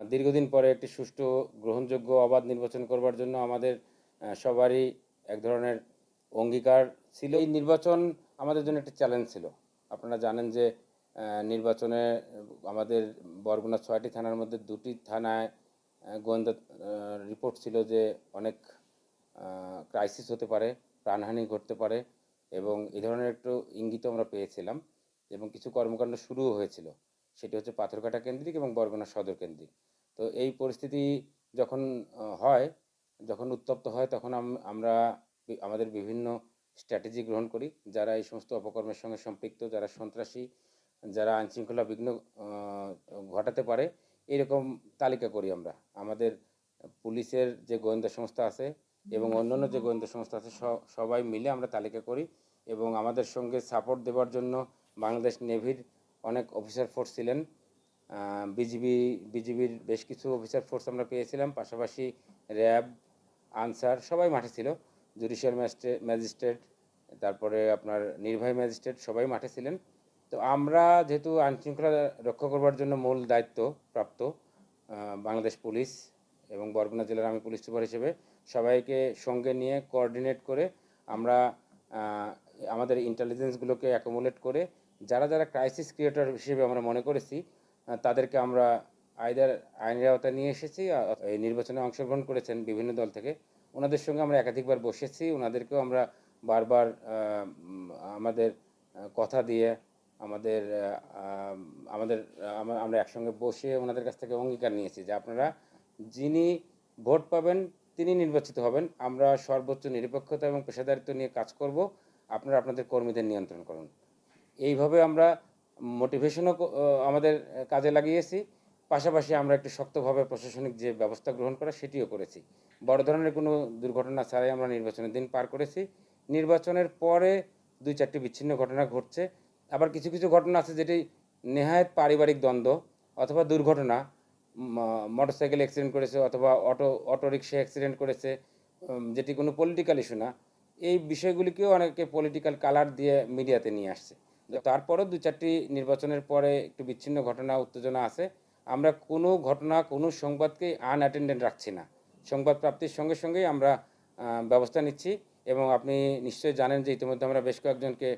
দীর্ঘদিন পরে একটি সুষ্ঠু, গ্রহণযোগ্য, অবাধ নির্বাচন করবার জন্য আমাদের সবারই এক ধরনের অঙ্গীকার ছিল। এই নির্বাচন আমাদের জন্য একটা চ্যালেঞ্জ ছিল। আপনারা জানেন যে নির্বাচনে আমাদের বরগুনা ছয়টি থানার মধ্যে দুটি থানায় গোয়েন্দা রিপোর্ট ছিল যে অনেক ক্রাইসিস হতে পারে, প্রাণহানি ঘটতে পারে এবং এ ধরনের একটু ইঙ্গিত আমরা পেয়েছিলাম এবং কিছু কর্মকাণ্ড শুরুও হয়েছিল। সেটি হচ্ছে পাথরঘাটা কেন্দ্রিক এবং বরগুনা সদর কেন্দ্রিক। তো এই পরিস্থিতি যখন হয়, যখন উত্তপ্ত হয়, তখন আম- আমরা আমাদের বিভিন্ন স্ট্র্যাটেজি গ্রহণ করি। যারা এই সমস্ত অপকর্মের সঙ্গে সম্পৃক্ত, যারা সন্ত্রাসী, যারা আইনশৃঙ্খলা বিঘ্ন ঘটাতে পারে, এরকম তালিকা করি আমরা। আমাদের পুলিশের যে গোয়েন্দা সংস্থা আছে এবং অন্যান্য যে গোয়েন্দা সংস্থা আছে সবাই মিলে আমরা তালিকা করি এবং আমাদের সঙ্গে সাপোর্ট দেওয়ার জন্য বাংলাদেশ নেভির অনেক অফিসার ফোর্স ছিলেন। বিজিবি বিজিবির বেশ কিছু অফিসার ফোর্স আমরা পেয়েছিলাম, পাশাপাশি র্যাব, আনসার সবাই মাঠে ছিল। জুডিশিয়াল ম্যাজিস্ট্রেট ম্যাজিস্ট্রেট, তারপরে আপনার নির্বাহী ম্যাজিস্ট্রেট সবাই মাঠে ছিলেন। তো আমরা যেহেতু আইনশৃঙ্খলা রক্ষা করবার জন্য মূল দায়িত্ব প্রাপ্ত বাংলাদেশ পুলিশ এবং বরগুনা জেলার আমি পুলিশ সুপার হিসেবে সবাইকে সঙ্গে নিয়ে কোঅর্ডিনেট করে আমরা আমাদের ইন্টেলিজেন্সগুলোকে অ্যাকোমোলেট করে যারা যারা ক্রাইসিস ক্রিয়েটর হিসেবে আমরা মনে করেছি তাদেরকে আমরা আইদার আইনের আওতায় নিয়ে এসেছি এই নির্বাচনে অংশগ্রহণ করেছেন বিভিন্ন দল থেকে। ওনাদের সঙ্গে আমরা একাধিকবার বসেছি, ওনাদেরকেও আমরা বারবার আমাদের কথা দিয়ে, আমাদের আমাদের আমরা একসঙ্গে বসে ওনাদের কাছ থেকে অঙ্গীকার নিয়েছি যে আপনারা যিনি ভোট পাবেন, তিনি নির্বাচিত হবেন। আমরা সর্বোচ্চ নিরপেক্ষতা এবং পেশাদারিত্ব নিয়ে কাজ করব। আপনারা আপনাদের কর্মীদের নিয়ন্ত্রণ করুন। এইভাবে আমরা মোটিভেশনও আমাদের কাজে লাগিয়েছি। পাশাপাশি আমরা একটু শক্তভাবে প্রশাসনিক যে ব্যবস্থা গ্রহণ করা, সেটিও করেছি। বড় ধরনের কোনো দুর্ঘটনা ছাড়াই আমরা নির্বাচনের দিন পার করেছি। নির্বাচনের পরে দুই চারটি বিচ্ছিন্ন ঘটনা ঘটছে। আবার কিছু কিছু ঘটনা আছে যেটি নেহায়ত পারিবারিক দ্বন্দ্ব অথবা দুর্ঘটনা। মোটর মোটরসাইকেল অ্যাক্সিডেন্ট করেছে অথবা অটো অটো রিক্সা অ্যাক্সিডেন্ট করেছে যেটি কোনো পলিটিক্যাল ইস্যু না। এই বিষয়গুলিকেও অনেকে পলিটিক্যাল কালার দিয়ে মিডিয়াতে নিয়ে আসছে। তারপরও দু চারটি নির্বাচনের পরে একটু বিচ্ছিন্ন ঘটনা, উত্তেজনা আছে। আমরা কোনো ঘটনা, কোনো সংবাদকে আনঅ্যাটেন্ডেন্ট রাখছি না। সংবাদ প্রাপ্তির সঙ্গে সঙ্গেই আমরা ব্যবস্থা নিচ্ছি এবং আপনি নিশ্চয়ই জানেন যে ইতিমধ্যে আমরা বেশ কয়েকজনকে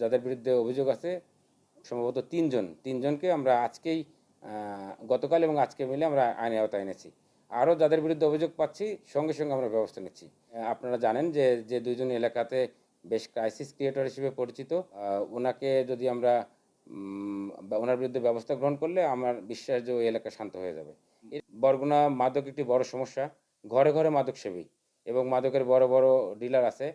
যাদের বিরুদ্ধে অভিযোগ আছে, সম্ভবত তিনজন, তিনজনকে আমরা আজকেই গতকাল এবং আজকে মিলে আমরা আইনের আওতায় এনেছি। আরও যাদের বিরুদ্ধে অভিযোগ পাচ্ছি, সঙ্গে সঙ্গে আমরা ব্যবস্থা নিচ্ছি। আপনারা জানেন যে যে দুইজন এলাকাতে বেশ ক্রাইসিস ক্রিয়েটর হিসেবে পরিচিত। ওনাকে যদি আমরা ওনার বিরুদ্ধে ব্যবস্থা গ্রহণ করলে আমার বিশ্বাস যে ওই এলাকা শান্ত হয়ে যাবে। বরগুনা মাদক একটি বড় সমস্যা। ঘরে ঘরে মাদক সেবী এবং মাদকের বড় বড় ডিলার আছে।